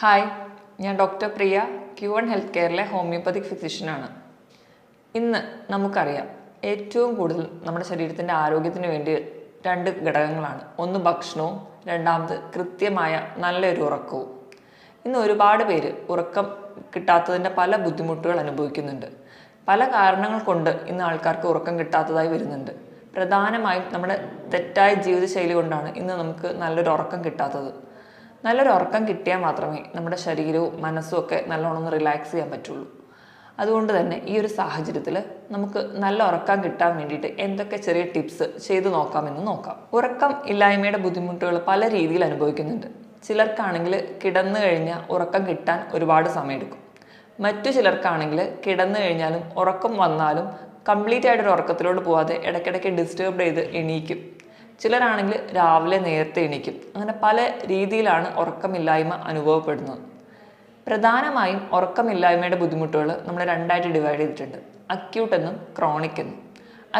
Hi ഞാൻ doctor Priya Q one health കെയറിലെ homeopathic ഫിസിഷ്യനാണ് ഇന്ന് നമുക്കറിയാം ഏറ്റവും കൂടുതൽ നമ്മുടെ ശരീരത്തിന്റെ ആരോഗ്യത്തിന് വേണ്ടി രണ്ട് ഘടകങ്ങളാണ്. ഒന്ന് ഭക്ഷണവും രണ്ടാമത് കൃത്യമായ നല്ലൊരു ഉറക്കവും. ഇന്ന് ഒരുപാട് പേര് ഉറക്കം കിട്ടാത്തതിന്റെ പല ബുദ്ധിമുട്ടുകൾ അനുഭവിക്കുന്നുണ്ട്. പല കാരണങ്ങൾ കൊണ്ട് ഇന്ന് ആൾക്കാർക്ക് ഉറക്കം കിട്ടാത്തതായി വരുന്നുണ്ട്. പ്രധാനമായും നമ്മുടെ തെറ്റായ ജീവിതശൈലി കൊണ്ടാണ് ഇന്ന് നമുക്ക് നല്ലൊരു ഉറക്കം കിട്ടാത്തത്. നല്ലൊരു ഉറക്കം കിട്ടിയാൽ മാത്രമേ നമ്മുടെ ശരീരവും മനസ്സും ഒക്കെ നല്ലോണം റിലാക്സ് ചെയ്യാൻ പറ്റുള്ളൂ. അതുകൊണ്ട് തന്നെ ഈ ഒരു സാഹചര്യത്തിൽ നമുക്ക് നല്ല ഉറക്കം കിട്ടാൻ വേണ്ടിയിട്ട് എന്തൊക്കെ ചെറിയ ടിപ്സ് ചെയ്തു നോക്കാമെന്ന് നോക്കാം. ഉറക്കം ഇല്ലായ്മയുടെ ബുദ്ധിമുട്ടുകൾ പല രീതിയിൽ അനുഭവിക്കുന്നുണ്ട്. ചിലർക്കാണെങ്കിൽ കിടന്നു കഴിഞ്ഞാൽ ഉറക്കം കിട്ടാൻ ഒരുപാട് സമയമെടുക്കും. മറ്റു ചിലർക്കാണെങ്കിൽ കിടന്നു കഴിഞ്ഞാലും ഉറക്കം വന്നാലും കംപ്ലീറ്റ് ആയിട്ടൊരു ഉറക്കത്തിലോട്ട് പോവാതെ ഇടയ്ക്കിടയ്ക്ക് ഡിസ്റ്റർബ് ചെയ്ത് എണീക്കും. ചിലരാണെങ്കിൽ രാവിലെ നേരത്തെ എണീക്കും. അങ്ങനെ പല രീതിയിലാണ് ഉറക്കമില്ലായ്മ അനുഭവപ്പെടുന്നത്. പ്രധാനമായും ഉറക്കമില്ലായ്മയുടെ ബുദ്ധിമുട്ടുകൾ നമ്മൾ രണ്ടായിട്ട് ഡിവൈഡ് ചെയ്തിട്ടുണ്ട്. അക്യൂട്ട് എന്നും ക്രോണിക് എന്നും.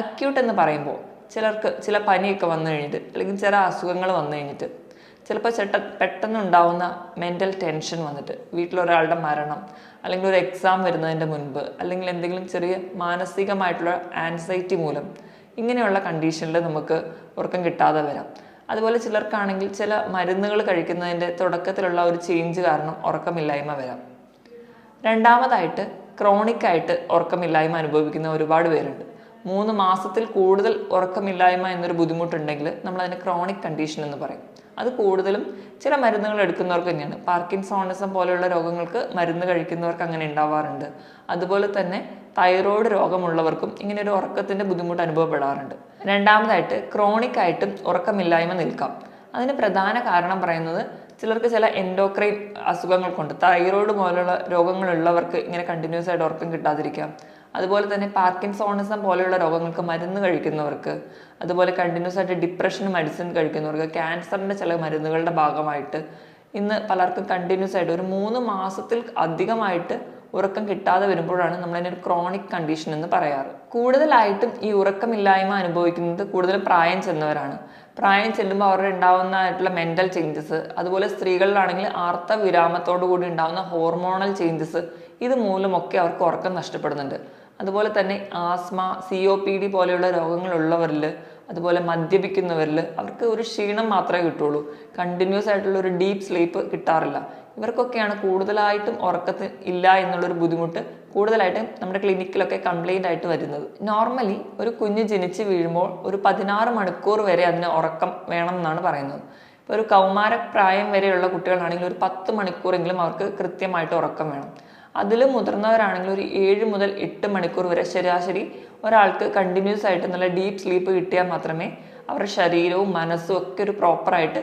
അക്യൂട്ട് എന്ന് പറയുമ്പോൾ ചിലർക്ക് ചില പനിയൊക്കെ വന്നു കഴിഞ്ഞിട്ട് അല്ലെങ്കിൽ ചില അസുഖങ്ങൾ വന്നു കഴിഞ്ഞിട്ട് ചിലപ്പോൾ ചെട്ട പെട്ടെന്ന് ഉണ്ടാവുന്ന മെന്റൽ ടെൻഷൻ വന്നിട്ട് വീട്ടിലൊരാളുടെ മരണം അല്ലെങ്കിൽ ഒരു എക്സാം വരുന്നതിന്റെ മുൻപ് അല്ലെങ്കിൽ എന്തെങ്കിലും ചെറിയ മാനസികമായിട്ടുള്ള ആൻസൈറ്റി മൂലം ഇങ്ങനെയുള്ള കണ്ടീഷനിൽ നമുക്ക് ഉറക്കം കിട്ടാതെ വരാം. അതുപോലെ ചിലർക്കാണെങ്കിൽ ചില മരുന്നുകൾ കഴിക്കുന്നതിന്റെ തുടക്കത്തിലുള്ള ഒരു ചേഞ്ച് കാരണം ഉറക്കമില്ലായ്മ വരാം. രണ്ടാമതായിട്ട് ക്രോണിക്കായിട്ട് ഉറക്കമില്ലായ്മ അനുഭവിക്കുന്ന ഒരുപാട് പേരുണ്ട്. മൂന്ന് മാസത്തിൽ കൂടുതൽ ഉറക്കമില്ലായ്മ എന്നൊരു ബുദ്ധിമുട്ടുണ്ടെങ്കിൽ നമ്മൾ അതിന് ക്രോണിക് കണ്ടീഷൻ എന്ന് പറയും. അത് കൂടുതലും ചില മരുന്നുകൾ എടുക്കുന്നവർക്ക് തന്നെയാണ്. പാർക്കിൻസോണിസം പോലെയുള്ള രോഗങ്ങൾക്ക് മരുന്ന് കഴിക്കുന്നവർക്ക് അങ്ങനെ ഉണ്ടാവാറുണ്ട്. അതുപോലെ തന്നെ തൈറോയ്ഡ് രോഗമുള്ളവർക്കും ഇങ്ങനെ ഒരു ഉറക്കത്തിന്റെ ബുദ്ധിമുട്ട് അനുഭവപ്പെടാറുണ്ട്. രണ്ടാമതായിട്ട് ക്രോണിക് ആയിട്ടും ഉറക്കമില്ലായ്മ നിൽക്കാം. അതിന് പ്രധാന കാരണം പറയുന്നത് ചിലർക്ക് ചില എൻഡോക്രൈൻ അസുഖങ്ങൾ കൊണ്ട് തൈറോയ്ഡ് പോലുള്ള രോഗങ്ങളുള്ളവർക്ക് ഇങ്ങനെ കണ്ടിന്യൂസ് ആയിട്ട് ഉറക്കം കിട്ടാതിരിക്കാം. അതുപോലെ തന്നെ പാർക്കിൻസോണിസം പോലെയുള്ള രോഗങ്ങൾക്ക് മരുന്ന് കഴിക്കുന്നവർക്ക് അതുപോലെ കണ്ടിന്യൂസ് ആയിട്ട് ഡിപ്രഷന് മെഡിസിൻ കഴിക്കുന്നവർക്ക് ക്യാൻസറിന്റെ ചില മരുന്നുകളുടെ ഭാഗമായിട്ട് ഇന്ന് പലർക്കും കണ്ടിന്യൂസ് ആയിട്ട് ഒരു മൂന്ന് മാസത്തിൽ അധികമായിട്ട് ഉറക്കം കിട്ടാതെ വരുമ്പോഴാണ് നമ്മളതിനെ ഒരു ക്രോണിക് കണ്ടീഷൻ എന്ന് പറയാറ്. കൂടുതലായിട്ടും ഈ ഉറക്കമില്ലായ്മ അനുഭവിക്കുന്നത് കൂടുതലും പ്രായം ചെന്നവരാണ്. പ്രായം ചെല്ലുമ്പോൾ അവരുടെ ഉണ്ടാവുന്നതായിട്ടുള്ള മെന്റൽ ചേഞ്ചസ് അതുപോലെ സ്ത്രീകളിലാണെങ്കിൽ ആർത്ത വിരാമത്തോടു കൂടി ഉണ്ടാകുന്ന ഹോർമോണൽ ചേഞ്ചസ് ഇത് മൂലമൊക്കെ അവർക്ക് ഉറക്കം നഷ്ടപ്പെടുന്നുണ്ട്. അതുപോലെ തന്നെ asthma C O P D പോലെയുള്ള രോഗങ്ങളുള്ളവരിൽ അതുപോലെ മദ്യപിക്കുന്നവരിൽ അവർക്ക് ഒരു ക്ഷീണം മാത്രമേ കിട്ടുള്ളൂ. കണ്ടിന്യൂസ് ആയിട്ടുള്ള ഒരു ഡീപ്പ് സ്ലീപ്പ് കിട്ടാറില്ല. ഇവർക്കൊക്കെയാണ് കൂടുതലായിട്ടും ഉറക്കത്തിൽ ഇല്ല എന്നുള്ളൊരു ബുദ്ധിമുട്ട് കൂടുതലായിട്ടും നമ്മുടെ ക്ലിനിക്കിലൊക്കെ കംപ്ലൈന്റ് ആയിട്ട് വരുന്നത്. നോർമലി ഒരു കുഞ്ഞ് ജനിച്ച് വീഴുമ്പോൾ ഒരു പതിനാറ് മണിക്കൂർ വരെ അതിന് ഉറക്കം വേണം എന്നാണ് പറയുന്നത്. ഇപ്പോൾ ഒരു കൗമാര പ്രായം വരെയുള്ള കുട്ടികളാണെങ്കിൽ ഒരു പത്ത് മണിക്കൂറെങ്കിലും അവർക്ക് കൃത്യമായിട്ട് ഉറക്കം വേണം. അതിൽ മുതിർന്നവരാണെങ്കിൽ ഒരു ഏഴ് മുതൽ എട്ട് മണിക്കൂർ വരെ ശരാശരി ഒരാൾക്ക് കണ്ടിന്യൂസ് ആയിട്ട് നല്ല ഡീപ്പ് സ്ലീപ്പ് കിട്ടിയാൽ മാത്രമേ അവരുടെ ശരീരവും മനസ്സും ഒക്കെ ഒരു പ്രോപ്പറായിട്ട്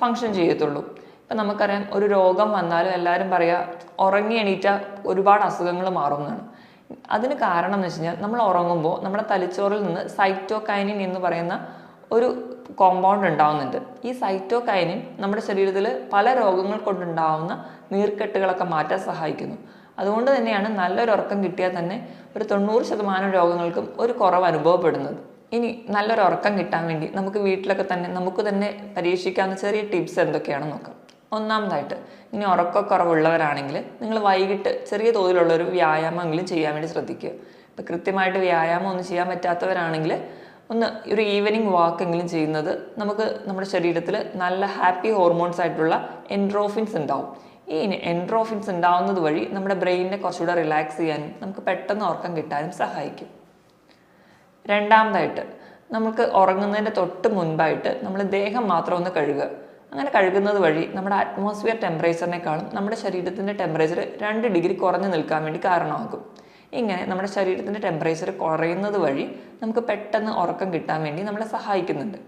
ഫങ്ഷൻ ചെയ്യത്തുള്ളൂ. ഇപ്പം നമുക്കറിയാം ഒരു രോഗം വന്നാലും എല്ലാവരും പറയുക ഉറങ്ങി എണീറ്റാൽ ഒരുപാട് അസുഖങ്ങൾ മാറുമെന്നാണ് അതിന് കാരണം എന്ന് വെച്ച് കഴിഞ്ഞാൽ നമ്മൾ ഉറങ്ങുമ്പോൾ നമ്മുടെ തലച്ചോറിൽ നിന്ന് സൈറ്റോകൈനിൻ എന്ന് പറയുന്ന ഒരു കോമ്പൗണ്ട് ഉണ്ടാവുന്നുണ്ട്. ഈ സൈറ്റോകൈനിൻ നമ്മുടെ ശരീരത്തിൽ പല രോഗങ്ങൾ കൊണ്ടുണ്ടാവുന്ന നീർക്കെട്ടുകളൊക്കെ മാറ്റാൻ സഹായിക്കുന്നു. അതുകൊണ്ട് തന്നെയാണ് നല്ലൊരു ഉറക്കം കിട്ടിയാൽ തന്നെ ഒരു തൊണ്ണൂറ് ശതമാനം രോഗങ്ങൾക്കും ഒരു കുറവ് അനുഭവപ്പെടുന്നത്. ഇനി നല്ലൊരു ഉറക്കം കിട്ടാൻ വേണ്ടി നമുക്ക് വീട്ടിലൊക്കെ തന്നെ നമുക്ക് തന്നെ പരീക്ഷിക്കാവുന്ന ചെറിയ ടിപ്സ് എന്തൊക്കെയാണെന്ന് നോക്കാം. ഒന്നാമതായിട്ട് ഇനി ഉറക്കക്കുറവുള്ളവരാണെങ്കിൽ നിങ്ങൾ വൈകിട്ട് ചെറിയ തോതിലുള്ള ഒരു വ്യായാമമെങ്കിലും ചെയ്യാൻ വേണ്ടി ശ്രദ്ധിക്കുക. ഇപ്പം കൃത്യമായിട്ട് വ്യായാമം ഒന്നും ചെയ്യാൻ പറ്റാത്തവരാണെങ്കിൽ ഒന്ന് ഒരു ഈവനിങ് വാക്കെങ്കിലും ചെയ്യുന്നത് നമുക്ക് നമ്മുടെ ശരീരത്തിൽ നല്ല ഹാപ്പി ഹോർമോൺസ് ആയിട്ടുള്ള എൻഡ്രോഫിൻസ് ഉണ്ടാവും. ഈ എൻഡ്രോഫിൻസ് ഉണ്ടാവുന്നത് വഴി നമ്മുടെ ബ്രെയിനിനെ കുറച്ചുകൂടെ റിലാക്സ് ചെയ്യാനും നമുക്ക് പെട്ടെന്ന് ഉറക്കം കിട്ടാനും സഹായിക്കും. രണ്ടാമതായിട്ട് നമുക്ക് ഉറങ്ങുന്നതിന്റെ തൊട്ട് മുൻപായിട്ട് നമ്മൾ ദേഹം മാത്രം ഒന്ന് കഴുകുക. അങ്ങനെ കഴുകുന്നത് വഴി നമ്മുടെ അറ്റ്മോസ്ഫിയർ ടെമ്പറേച്ചറിനേക്കാളും നമ്മുടെ ശരീരത്തിന്റെ ടെമ്പറേച്ചർ രണ്ട് ഡിഗ്രി കുറഞ്ഞു നിൽക്കാൻ വേണ്ടി കാരണമാകും. ഇങ്ങനെ നമ്മുടെ ശരീരത്തിന്റെ ടെമ്പറേച്ചർ കുറയുന്നത് വഴി നമുക്ക് പെട്ടെന്ന് ഉറക്കം കിട്ടാൻ വേണ്ടി നമ്മളെ സഹായിക്കുന്നുണ്ട്.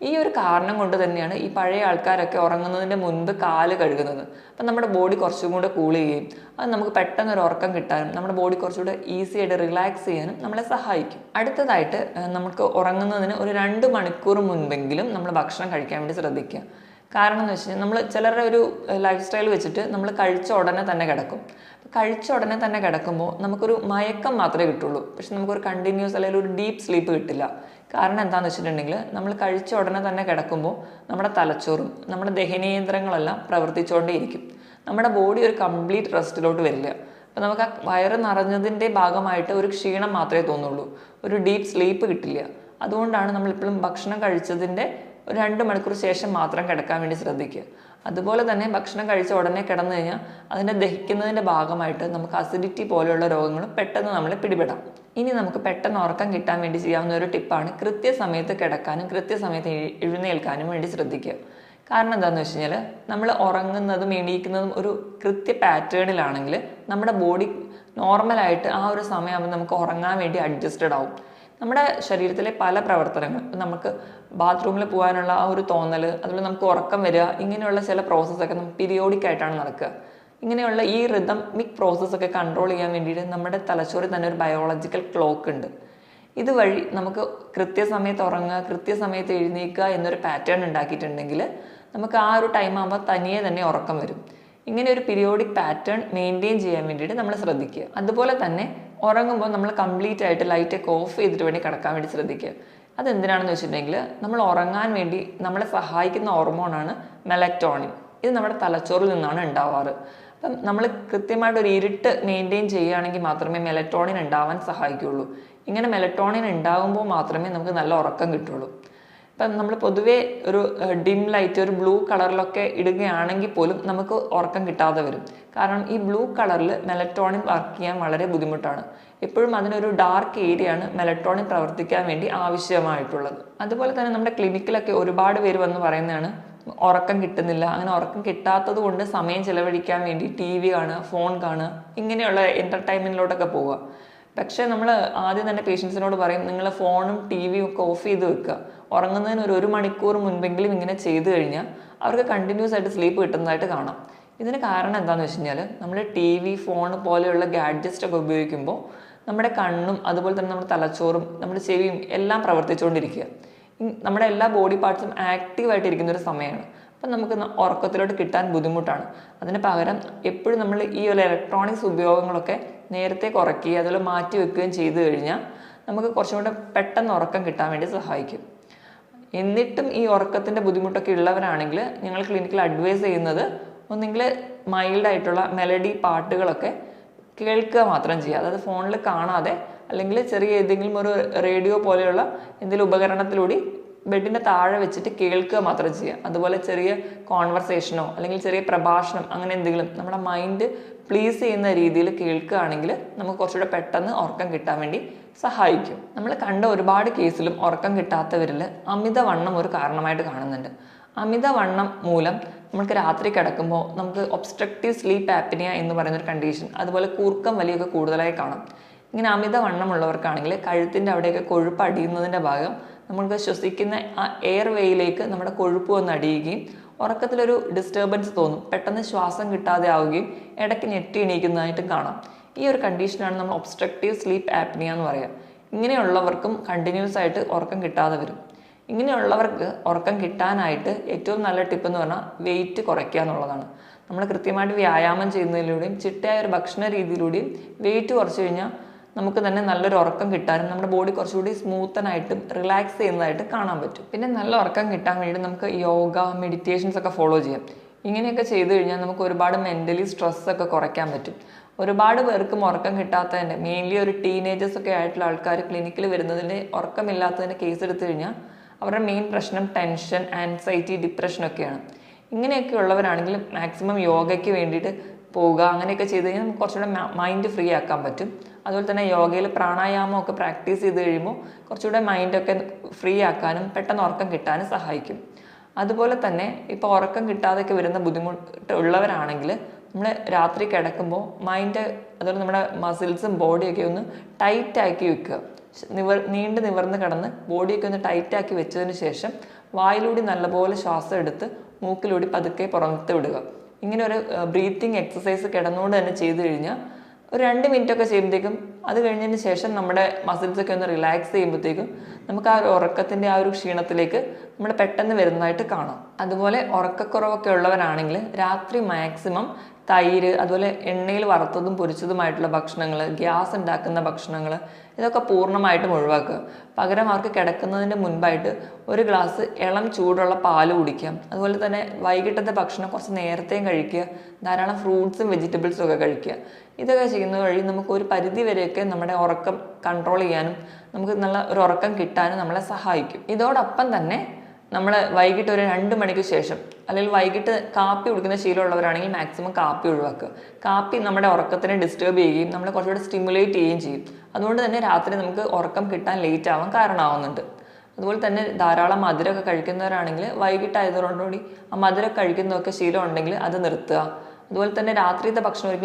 ഈ ഒരു കാരണം കൊണ്ട് തന്നെയാണ് ഈ പഴയ ആൾക്കാരൊക്കെ ഉറങ്ങുന്നതിന്റെ മുൻപ് കാൽ കഴുകുന്നത്. അപ്പം നമ്മുടെ ബോഡി കുറച്ചും കൂടെ കൂൾ ചെയ്യുകയും അത് നമുക്ക് പെട്ടെന്ന് ഒരു ഉറക്കം കിട്ടാനും നമ്മുടെ ബോഡി കുറച്ചുകൂടെ ഈസി ആയിട്ട് റിലാക്സ് ചെയ്യാനും നമ്മളെ സഹായിക്കും. അടുത്തതായിട്ട് നമുക്ക് ഉറങ്ങുന്നതിന് ഒരു രണ്ട് മണിക്കൂർ മുൻപെങ്കിലും നമ്മൾ ഭക്ഷണം കഴിക്കാൻ വേണ്ടി ശ്രദ്ധിക്കുക. കാരണം എന്ന് വെച്ച് കഴിഞ്ഞാൽ നമ്മൾ ചിലരുടെ ഒരു ലൈഫ് സ്റ്റൈൽ വെച്ചിട്ട് നമ്മൾ കഴിച്ച ഉടനെ തന്നെ കിടക്കും. കഴിച്ച ഉടനെ തന്നെ കിടക്കുമ്പോൾ നമുക്കൊരു മയക്കം മാത്രമേ കിട്ടുള്ളൂ. പക്ഷെ നമുക്കൊരു കണ്ടിന്യൂസ് അല്ലെങ്കിൽ ഒരു ഡീപ്പ് സ്ലീപ്പ് കിട്ടില്ല. കാരണം എന്താണെന്ന് വെച്ചിട്ടുണ്ടെങ്കിൽ നമ്മൾ കഴിച്ച ഉടനെ തന്നെ കിടക്കുമ്പോൾ നമ്മുടെ തലച്ചോറും നമ്മുടെ ദഹനേന്ദ്രങ്ങളെല്ലാം പ്രവർത്തിച്ചുകൊണ്ടേയിരിക്കും. നമ്മുടെ ബോഡി ഒരു കംപ്ലീറ്റ് റെസ്റ്റിലോട്ട് വരില്ല. അപ്പം നമുക്ക് ആ വയറ് നിറഞ്ഞതിന്റെ ഭാഗമായിട്ട് ഒരു ക്ഷീണം മാത്രമേ തോന്നുള്ളൂ. ഒരു ഡീപ്പ് സ്ലീപ്പ് കിട്ടില്ല. അതുകൊണ്ടാണ് നമ്മളിപ്പോഴും ഭക്ഷണം കഴിച്ചതിന്റെ ഒരു രണ്ട് മണിക്കൂർ ശേഷം മാത്രം കിടക്കാൻ വേണ്ടി ശ്രദ്ധിക്കുക. അതുപോലെ തന്നെ ഭക്ഷണം കഴിച്ച ഉടനെ കിടന്നു കഴിഞ്ഞാൽ അതിനെ ദഹിക്കുന്നതിന്റെ ഭാഗമായിട്ട് നമുക്ക് അസിഡിറ്റി പോലെയുള്ള രോഗങ്ങളും പെട്ടെന്ന് നമ്മൾ പിടിപെടാം. ഇനി നമുക്ക് പെട്ടെന്ന് ഉറക്കം കിട്ടാൻ വേണ്ടി ചെയ്യാവുന്ന ഒരു ടിപ്പാണ് കൃത്യസമയത്ത് കിടക്കാനും കൃത്യസമയത്ത് എഴുന്നേൽക്കാനും വേണ്ടി ശ്രദ്ധിക്കുക. കാരണം എന്താണെന്ന് വെച്ച് കഴിഞ്ഞാൽ നമ്മൾ ഉറങ്ങുന്നതും എണീക്കുന്നതും ഒരു കൃത്യ പാറ്റേണിലാണെങ്കിൽ നമ്മുടെ ബോഡി നോർമലായിട്ട് ആ ഒരു സമയമാകുമ്പോൾ നമുക്ക് ഉറങ്ങാൻ വേണ്ടി അഡ്ജസ്റ്റഡ് ആവും. നമ്മുടെ ശരീരത്തിലെ പല പ്രവർത്തനങ്ങൾ നമുക്ക് ബാത്റൂമിൽ പോകാനുള്ള ആ ഒരു തോന്നൽ അതുപോലെ നമുക്ക് ഉറക്കം വരിക ഇങ്ങനെയുള്ള ചില പ്രോസസ്സൊക്കെ നമുക്ക് പീരിയോഡിക് ആയിട്ടാണ് നടക്കുക. ഇങ്ങനെയുള്ള ഈ റിതമിക് പ്രോസസ്സൊക്കെ കൺട്രോൾ ചെയ്യാൻ വേണ്ടിയിട്ട് നമ്മുടെ തലച്ചോറിൽ തന്നെ ഒരു ബയോളജിക്കൽ ക്ലോക്ക് ഉണ്ട്. ഇതുവഴി നമുക്ക് കൃത്യസമയത്ത് ഉറങ്ങുക കൃത്യസമയത്ത് എഴുന്നേൽക്കുക എന്നൊരു പാറ്റേൺ ഉണ്ടാക്കിയിട്ടുണ്ടെങ്കിൽ നമുക്ക് ആ ഒരു ടൈം ആകുമ്പോൾ തനിയെ തന്നെ ഉറക്കം വരും. ഇങ്ങനെ ഒരു പീരിയോഡിക് പാറ്റേൺ മെയിന്റെയിൻ ചെയ്യാൻ വേണ്ടിയിട്ട് നമ്മൾ ശ്രദ്ധിക്കുക. അതുപോലെ തന്നെ ഉറങ്ങുമ്പോൾ നമ്മൾ കംപ്ലീറ്റ് ആയിട്ട് ലൈറ്റൊക്കെ ഓഫ് ചെയ്തിട്ട് വേണ്ടി കിടക്കാൻ വേണ്ടി ശ്രദ്ധിക്കുക. അതെന്തിനാണെന്ന് വെച്ചിട്ടുണ്ടെങ്കിൽ നമ്മൾ ഉറങ്ങാൻ വേണ്ടി നമ്മളെ സഹായിക്കുന്ന ഹോർമോണാണ് മെലക്ടോണിൻ ഇത് നമ്മുടെ തലച്ചോറിൽ നിന്നാണ് ഉണ്ടാവാറ്. അപ്പം നമ്മൾ കൃത്യമായിട്ട് ഒരു ഇരുട്ട് മെയിന്റെയിൻ ചെയ്യുകയാണെങ്കിൽ മാത്രമേ മെലറ്റോണിൻ ഉണ്ടാവാൻ സഹായിക്കുകയുള്ളൂ. ഇങ്ങനെ മെലറ്റോണിൻ ഉണ്ടാകുമ്പോൾ മാത്രമേ നമുക്ക് നല്ല ഉറക്കം കിട്ടുള്ളൂ ഇപ്പം നമ്മൾ പൊതുവേ ഒരു ഡിം ലൈറ്റ് ഒരു ബ്ലൂ കളറിലൊക്കെ ഇടുകയാണെങ്കിൽ പോലും നമുക്ക് ഉറക്കം കിട്ടാതെ വരും. കാരണം ഈ ബ്ലൂ കളറിൽ മെലറ്റോണിൻ വർക്ക് ചെയ്യാൻ വളരെ ബുദ്ധിമുട്ടാണ്. എപ്പോഴും അതിനൊരു ഡാർക്ക് ഏരിയയാണ് മെലറ്റോണിൻ പ്രവർത്തിക്കാൻ വേണ്ടി ആവശ്യമായിട്ടുള്ളത്. അതുപോലെ തന്നെ നമ്മുടെ ക്ലിനിക്കിലൊക്കെ ഒരുപാട് പേര് വന്ന് പറയുന്നതാണ് ഉറക്കം കിട്ടുന്നില്ല. അങ്ങനെ ഉറക്കം കിട്ടാത്തത് കൊണ്ട് സമയം ചിലവഴിക്കാൻ വേണ്ടി ടി വി കാണുക ഫോൺ കാണുക ഇങ്ങനെയുള്ള എന്റർടൈൻമെന്റിലോട്ടൊക്കെ പോവുക. പക്ഷേ നമ്മൾ ആദ്യം തന്നെ പേഷ്യൻസിനോട് പറയും നിങ്ങൾ ഫോണും ടി വിയും ഒക്കെ ഓഫ് ചെയ്ത് വെക്കുക. ഉറങ്ങുന്നതിന് ഒരു ഒരു മണിക്കൂർ മുൻപെങ്കിലും ഇങ്ങനെ ചെയ്തു കഴിഞ്ഞാൽ അവർക്ക് കണ്ടിന്യൂസ് ആയിട്ട് സ്ലീപ്പ് കിട്ടുന്നതായിട്ട് കാണാം. ഇതിന് കാരണം എന്താണെന്ന് വെച്ച് കഴിഞ്ഞാൽ നമ്മൾ ടി വി ഫോൺ പോലെയുള്ള ഗാഡ്ജറ്റ്സ് ഒക്കെ ഉപയോഗിക്കുമ്പോൾ നമ്മുടെ കണ്ണും അതുപോലെ തന്നെ നമ്മുടെ തലച്ചോറും നമ്മുടെ ചെവിയും എല്ലാം പ്രവർത്തിച്ചുകൊണ്ടിരിക്കുക. നമ്മുടെ എല്ലാ ബോഡി പാർട്സും ആക്റ്റീവായിട്ട് ഇരിക്കുന്ന ഒരു സമയമാണ്. അപ്പം നമുക്ക് ഉറക്കത്തിലോട്ട് കിട്ടാൻ ബുദ്ധിമുട്ടാണ്. അതിന് പകരം എപ്പോഴും നമ്മൾ ഈ ഒരു ഇലക്ട്രോണിക്സ് ഉപയോഗങ്ങളൊക്കെ നേരത്തെ കുറയ്ക്കുകയും അതുപോലെ മാറ്റി വെക്കുകയും ചെയ്തു കഴിഞ്ഞാൽ നമുക്ക് കുറച്ചും കൂടെ പെട്ടെന്ന് ഉറക്കം കിട്ടാൻ വേണ്ടി സഹായിക്കും. എന്നിട്ടും ഈ ഉറക്കത്തിന്റെ ബുദ്ധിമുട്ടൊക്കെ ഉള്ളവരാണെങ്കിൽ ഞങ്ങൾ ക്ലിനിക്കിൽ അഡ്വൈസ് ചെയ്യുന്നത് ഒന്നെങ്കിൽ മൈൽഡായിട്ടുള്ള മെലഡി പാട്ടുകളൊക്കെ കേൾക്കുക മാത്രം ചെയ്യുക. അതായത് ഫോണിൽ കാണാതെ അല്ലെങ്കിൽ ചെറിയ ഏതെങ്കിലും ഒരു റേഡിയോ പോലെയുള്ള എന്തെങ്കിലും ഉപകരണത്തിലൂടെ ബെഡിന്റെ താഴെ വെച്ചിട്ട് കേൾക്കുക മാത്രം ചെയ്യുക. അതുപോലെ ചെറിയ കോൺവെർസേഷനോ അല്ലെങ്കിൽ ചെറിയ പ്രഭാഷണം അങ്ങനെ എന്തെങ്കിലും നമ്മുടെ മൈൻഡ് പ്ലീസ് ചെയ്യുന്ന രീതിയിൽ കേൾക്കുകയാണെങ്കിൽ നമുക്ക് കുറച്ചുകൂടെ പെട്ടെന്ന് ഉറക്കം കിട്ടാൻ വേണ്ടി സഹായിക്കും. നമ്മൾ കണ്ട ഒരുപാട് കേസിലും ഉറക്കം കിട്ടാത്തവരിൽ അമിതവണ്ണം ഒരു കാരണമായിട്ട് കാണുന്നുണ്ട്. അമിതവണ്ണം മൂലം നമുക്ക് രാത്രി കിടക്കുമ്പോൾ നമുക്ക് ഒബ്സ്ട്രക്റ്റീവ് സ്ലീപ്പ് ആപ്പിനിയ എന്ന് പറയുന്നൊരു കണ്ടീഷൻ അതുപോലെ കൂർക്കം വലിയൊക്കെ കൂടുതലായി കാണാം. ഇങ്ങനെ അമിതവണ്ണമുള്ളവർക്കാണെങ്കിൽ കഴുത്തിന്റെ അവിടെയൊക്കെ കൊഴുപ്പ് അടിയുന്നതിന്റെ ഭാഗം നമ്മൾക്ക് ശ്വസിക്കുന്ന ആ എയർ വേയിലേക്ക് നമ്മുടെ കൊഴുപ്പ് വന്ന് അടിയുകയും ഉറക്കത്തിലൊരു ഡിസ്റ്റർബൻസ് തോന്നും. പെട്ടെന്ന് ശ്വാസം കിട്ടാതെ ആവുകയും ഇടയ്ക്ക് ഞെട്ടി എണീക്കുന്നതായിട്ടും കാണാം. ഈ ഒരു കണ്ടീഷനാണ് നമ്മൾ ഒബ്സ്ട്രക്റ്റീവ് സ്ലീപ്പ് ആപ്നിയ എന്ന് പറയുക ഇങ്ങനെയുള്ളവർക്കും കണ്ടിന്യൂസ് ആയിട്ട് ഉറക്കം കിട്ടാതെ വരും. ഇങ്ങനെയുള്ളവർക്ക് ഉറക്കം കിട്ടാനായിട്ട് ഏറ്റവും നല്ല ടിപ്പ് എന്ന് പറഞ്ഞാൽ വെയിറ്റ് കുറയ്ക്കുക എന്നുള്ളതാണ്. നമ്മൾ കൃത്യമായിട്ട് വ്യായാമം ചെയ്യുന്നതിലൂടെയും ചിട്ടയായ ഒരു ഭക്ഷണ രീതിയിലൂടെയും വെയിറ്റ് കുറച്ച് കഴിഞ്ഞാൽ നമുക്ക് തന്നെ നല്ലൊരു ഉറക്കം കിട്ടാനും നമ്മുടെ ബോഡി കുറച്ചുകൂടി സ്മൂത്തനായിട്ടും റിലാക്സ് ചെയ്യുന്നതായിട്ട് കാണാൻ പറ്റും. പിന്നെ നല്ല ഉറക്കം കിട്ടാൻ വേണ്ടി നമുക്ക് യോഗ മെഡിറ്റേഷൻസ് ഒക്കെ ഫോളോ ചെയ്യാം. ഇങ്ങനെയൊക്കെ ചെയ്തു കഴിഞ്ഞാൽ നമുക്ക് ഒരുപാട് മെന്റലി സ്ട്രെസ് ഒക്കെ കുറയ്ക്കാൻ പറ്റും. ഒരുപാട് പേർക്കും ഉറക്കം കിട്ടാത്തതിന്റെ മെയിൻലി ഒരു ടീനേജേഴ്സ് ഒക്കെ ആയിട്ടുള്ള ആൾക്കാർ ക്ലിനിക്കിൽ വരുന്നതിന്റെ ഉറക്കമില്ലാത്തതിന്റെ കേസ് എടുത്തു കഴിഞ്ഞാൽ അവരുടെ മെയിൻ പ്രശ്നം ടെൻഷൻ ആൻസൈറ്റി ഡിപ്രഷനൊക്കെയാണ് ഇങ്ങനെയൊക്കെ ഉള്ളവരാണെങ്കിൽ മാക്സിമം യോഗയ്ക്ക് വേണ്ടിയിട്ട് പോവുക അങ്ങനെയൊക്കെ ചെയ്ത് കഴിഞ്ഞാൽ നമുക്ക് കുറച്ചുകൂടെ മൈൻഡ് ഫ്രീ ആക്കാൻ പറ്റും. അതുപോലെ തന്നെ യോഗയിൽ പ്രാണായാമം ഒക്കെ പ്രാക്ടീസ് ചെയ്ത് കഴിയുമ്പോൾ കുറച്ചുകൂടെ മൈൻഡൊക്കെ ഫ്രീ ആക്കാനും പെട്ടെന്ന് ഉറക്കം കിട്ടാനും സഹായിക്കും. അതുപോലെ തന്നെ ഇപ്പോൾ ഉറക്കം കിട്ടാതെയൊക്കെ വരുന്ന ബുദ്ധിമുട്ട് ഉള്ളവരാണെങ്കിൽ നമ്മൾ രാത്രി കിടക്കുമ്പോൾ മൈൻഡ് അതുപോലെ നമ്മുടെ മസിൽസും ബോഡിയൊക്കെ ഒന്ന് ടൈറ്റാക്കി വെക്കുക. നിവർ നീണ്ട് നിവർന്ന് കിടന്ന് ബോഡിയൊക്കെ ഒന്ന് ടൈറ്റാക്കി വെച്ചതിന് ശേഷം വായിലൂടെ നല്ലപോലെ ശ്വാസം എടുത്ത് മൂക്കിലൂടെ പതുക്കെ പുറത്ത് വിടുക. ഇങ്ങനെ ഒരു ബ്രീത്തിങ് എക്സസൈസ് കിടന്നുകൊണ്ട് തന്നെ ചെയ്തു കഴിഞ്ഞാൽ ഒരു രണ്ട് മിനിറ്റ് ഒക്കെ ചെയ്യുമ്പോഴത്തേക്കും അത് കഴിഞ്ഞതിന് ശേഷം നമ്മുടെ മസിൽസ് ഒക്കെ ഒന്ന് റിലാക്സ് ചെയ്യുമ്പോഴത്തേക്കും നമുക്ക് ആ ഒരു ഉറക്കത്തിന്റെ ആ ഒരു ക്ഷീണത്തിലേക്ക് നമ്മൾ പെട്ടെന്ന് വരുന്നതായിട്ട് കാണാം. അതുപോലെ ഉറക്കക്കുറവൊക്കെ ഉള്ളവരാണെങ്കിൽ രാത്രി മാക്സിമം തൈര് അതുപോലെ എണ്ണയിൽ വറുത്തതും പൊരിച്ചതുമായിട്ടുള്ള ഭക്ഷണങ്ങൾ ഗ്യാസ് ഉണ്ടാക്കുന്ന ഭക്ഷണങ്ങൾ ഇതൊക്കെ പൂർണമായിട്ടും ഒഴിവാക്കുക. പകരം അവർക്ക് കിടക്കുന്നതിന് മുൻപായിട്ട് ഒരു ഗ്ലാസ് ഇളം ചൂടുള്ള പാൽ കുടിക്കാം അതുപോലെ തന്നെ വൈകിട്ടത്തെ ഭക്ഷണം കുറച്ച് നേരത്തെയും കഴിക്കുക. ധാരാളം ഫ്രൂട്ട്സും വെജിറ്റബിൾസും ഒക്കെ കഴിക്കുക. ഇതൊക്കെ ചെയ്യുന്നത് വഴി നമുക്ക് ഒരു പരിധി വരെയൊക്കെ നമ്മുടെ ഉറക്കം കൺട്രോൾ ചെയ്യാനും നമുക്ക് നല്ല ഒരു ഉറക്കം കിട്ടാനും നമ്മളെ സഹായിക്കും. ഇതോടൊപ്പം തന്നെ നമ്മൾ വൈകിട്ട് ഒരു രണ്ട് മണിക്ക് ശേഷം അല്ലെങ്കിൽ വൈകിട്ട് കാപ്പി കുടിക്കുന്ന ശീലമുള്ളവരാണെങ്കിൽ മാക്സിമം കാപ്പി ഒഴിവാക്കുക. കാപ്പി നമ്മുടെ ഉറക്കത്തിനെ ഡിസ്റ്റർബ് ചെയ്യുകയും നമ്മളെ കുറച്ചുകൂടെ സ്റ്റിമുലേറ്റ് ചെയ്യുകയും ചെയ്യും. അതുകൊണ്ട് തന്നെ രാത്രി നമുക്ക് ഉറക്കം കിട്ടാൻ ലേറ്റ് ആവാൻ കാരണമാവുന്നുണ്ട്. അതുപോലെ തന്നെ ധാരാളം മധുരമൊക്കെ കഴിക്കുന്നവരാണെങ്കിൽ വൈകിട്ടായതോടുകൂടി ആ മധുരം കഴിക്കുന്നതൊക്കെ ശീലം ഉണ്ടെങ്കിൽ അത് നിർത്തുക. അതുപോലെ തന്നെ രാത്രിയത്തെ ഭക്ഷണം ഒരിക്കലും